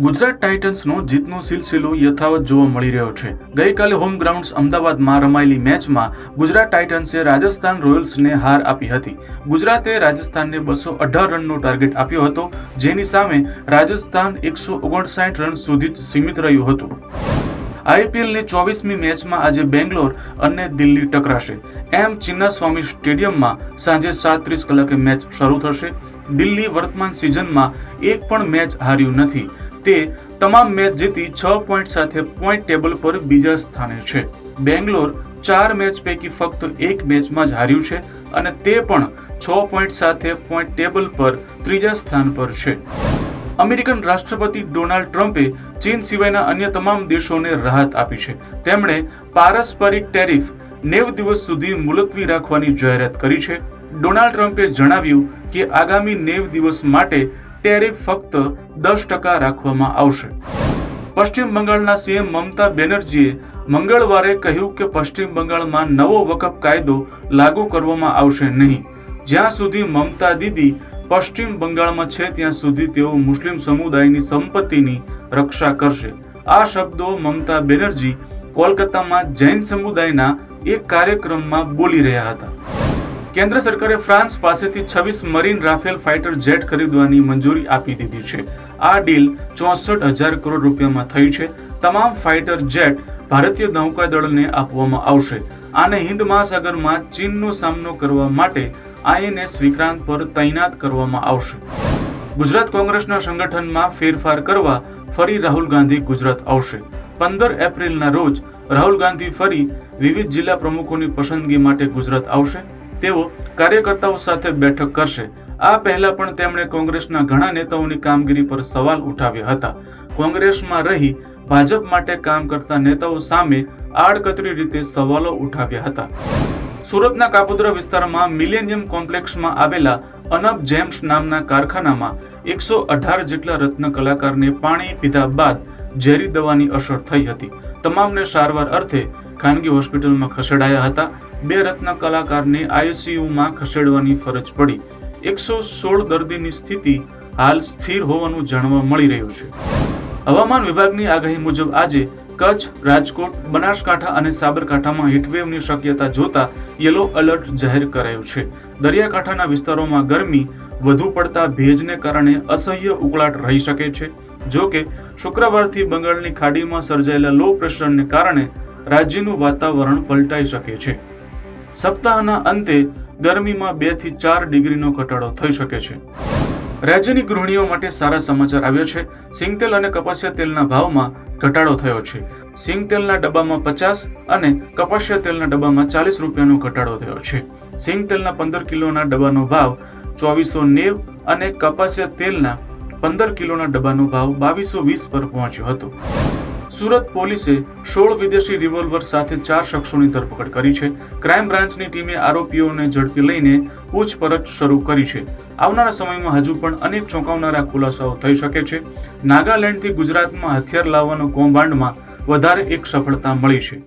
ગુજરાત ટાઇટન્સનો જીતનો સિલસિલો યથાવત જોવા મળી રહ્યો છે. ગઈકાલે હોમ ગ્રાઉન્ડ્સ અમદાવાદમાં રમાયેલી મેચમાં ગુજરાત ટાઇટન્સે રાજસ્થાન રોયલ્સને હાર આપી હતી. ગુજરાતે રાજસ્થાનને બસો અઢાર રનનો ટાર્ગેટ આપ્યો હતો, જેની સામે રાજસ્થાન એકસો ઓગણસાઠ રન સુધી સીમિત રહ્યું હતું. આઈપીએલની ચોવીસમી મેચમાં આજે બેંગ્લોર અને દિલ્હી ટકરાશે. એમ ચિન્નાસ્વામી સ્ટેડિયમમાં સાંજે સાત કલાકે મેચ શરૂ થશે. દિલ્હી વર્તમાન સિઝનમાં એક પણ મેચ હાર્યું નથી. તે તમામ મેચ જીતી છ પોઈન્ટ સાથે પોઈન્ટ ટેબલ પર બીજા સ્થાને છે. બેંગ્લોર ચાર મેચ પૈકી ફક્ત એક મેચમાં જ હાર્યું છે અને તે પણ છ પોઈન્ટ સાથે પોઈન્ટ ટેબલ પર ત્રીજા સ્થાન પર છે. અમેરિકન રાષ્ટ્રપતિ ડોનાલ્ડ ટ્રમ્પે ચીન સિવાયના અન્ય તમામ દેશોને રાહત આપી છે. તેમણે પારસ્પરિક ટેરિફ નેવ દિવસ સુધી મુલતવી રાખવાની જાહેરાત કરી છે. ડોનાલ્ડ ટ્રમ્પે જણાવ્યું કે આગામી નેવ દિવસ માટે ટેરિફ ફક્ત દસ ટકા રાખવામાં આવશે. પશ્ચિમ બંગાળના સીએમ મમતા બેનર્જીએ મંગળવારે કહ્યું કે પશ્ચિમ બંગાળમાં નવો વકફ કાયદો લાગુ કરવામાં આવશે નહીં. જ્યાં સુધી મમતા દીદી પશ્ચિમ બંગાળમાં છે, ત્યાં સુધી તેઓ મુસ્લિમ સમુદાયની સંપત્તિની રક્ષા કરશે. આ શબ્દો મમતા બેનર્જી કોલકાતામાં જૈન સમુદાયના એક કાર્યક્રમમાં બોલી રહ્યા હતા. કેન્દ્ર સરકારે ફ્રાન્સ પાસેથી છવ્વીસ મરીન રાફેલ ફાઇટર જેટ ખરીદવાની મંજૂરી આપી દીધી છે. આ ડીલ ચોસઠ હજાર કરોડ રૂપિયામાં થઈ છે. તમામ ફાઇટર જેટ ભારતીય નૌકાદળને આપવામાં આવશે. આને હિન્દ મહાસાગરમાં ચીનનો સામનો કરવા માટે આઈએનએસ વિક્રાંત પર તૈનાત કરવામાં આવશે. ગુજરાત કોંગ્રેસના સંગઠનમાં ફેરફાર કરવા ફરી રાહુલ ગાંધી ગુજરાત આવશે. પંદર એપ્રિલના રોજ રાહુલ ગાંધી ફરી વિવિધ જિલ્લા પ્રમુખોની પસંદગી માટે ગુજરાત આવશે. તેઓ કાર્યકર્તાઓ સાથે બેઠક કરશે. આ પહેલા પણ તેમણે કોંગ્રેસના ઘણા નેતાઓની કામગીરી પર સવાલ ઉઠાવ્યા હતા. કોંગ્રેસમાં રહી ભાજપ માટે કામ કરતા નેતાઓ સામે આડકતરી રીતે સવાલો ઉઠાવ્યા હતા. સુરતના કાપોદ્રા વિસ્તારમાં મિલેનિયમ કોમ્પ્લેક્સમાં આવેલા અનબ જેમ્સ નામના કારખાનામાં એકસો અઢાર જેટલા રત્ન કલાકારને પાણી પીધા બાદ ઝેરી દવાની અસર થઈ હતી. તમામને સારવાર અર્થે ખાનગી હોસ્પિટલમાં ખસેડાયા હતા. બે રત્ન કલાકારને આઈસીયુમાં ખસેડવાની ફરજ પડી. એકસો સોળ દર્દીની સ્થિતિ હાલ સ્થિર હોવાનું જાણવા મળી રહ્યું છે. હવામાન વિભાગની આગાહી મુજબ આજે કચ્છ, રાજકોટ, બનાસકાંઠા અને સાબરકાંઠામાં હીટવેવની શક્યતા જોતા યલો એલર્ટ જાહેર કરાયું છે. દરિયાકાંઠાના વિસ્તારોમાં ગરમી વધુ પડતા ભેજને કારણે અસહ્ય ઉકળાટ રહી શકે છે. જો કે શુક્રવારથી બંગાળની ખાડીમાં સર્જાયેલા લો પ્રેશરને કારણે રાજ્યનું વાતાવરણ પલટાઈ શકે છે. સપ્તાહના અંતે ગરમીમાં બેથી ચાર ડિગ્રીનો ઘટાડો થઈ શકે છે. રાજ્યની ગૃહિણીઓ માટે સારા સમાચાર આવ્યો છે. સિંગતેલ અને કપાસિયા તેલના ભાવમાં ઘટાડો થયો છે. સિંગતેલના ડબ્બામાં પચાસ અને કપાસિયા તેલના ડબ્બામાં ચાલીસ રૂપિયાનો ઘટાડો થયો છે. સિંગતેલના પંદર કિલોના ડબ્બાનો ભાવ ચોવીસો નેવ અને કપાસિયા તેલના પંદર કિલોના ડબ્બાનો ભાવ બાવીસો વીસ પર પહોંચ્યો હતો. સુરત પોલીસે સોળ વિદેશી રિવોલ્વર સાથે ચાર શખ્સોની ધરપકડ કરી છે. ક્રાઇમ બ્રાન્ચની ટીમે આરોપીઓને ઝડપી લઈને પૂછપરછ શરૂ કરી છે. આવનારા સમયમાં હજુ પણ અનેક ચોંકાવનારા ખુલાસાઓ થઈ શકે છે. નાગાલેન્ડથી ગુજરાતમાં હથિયાર લાવવાનો કૌભાંડમાં વધારે એક સફળતા મળી છે.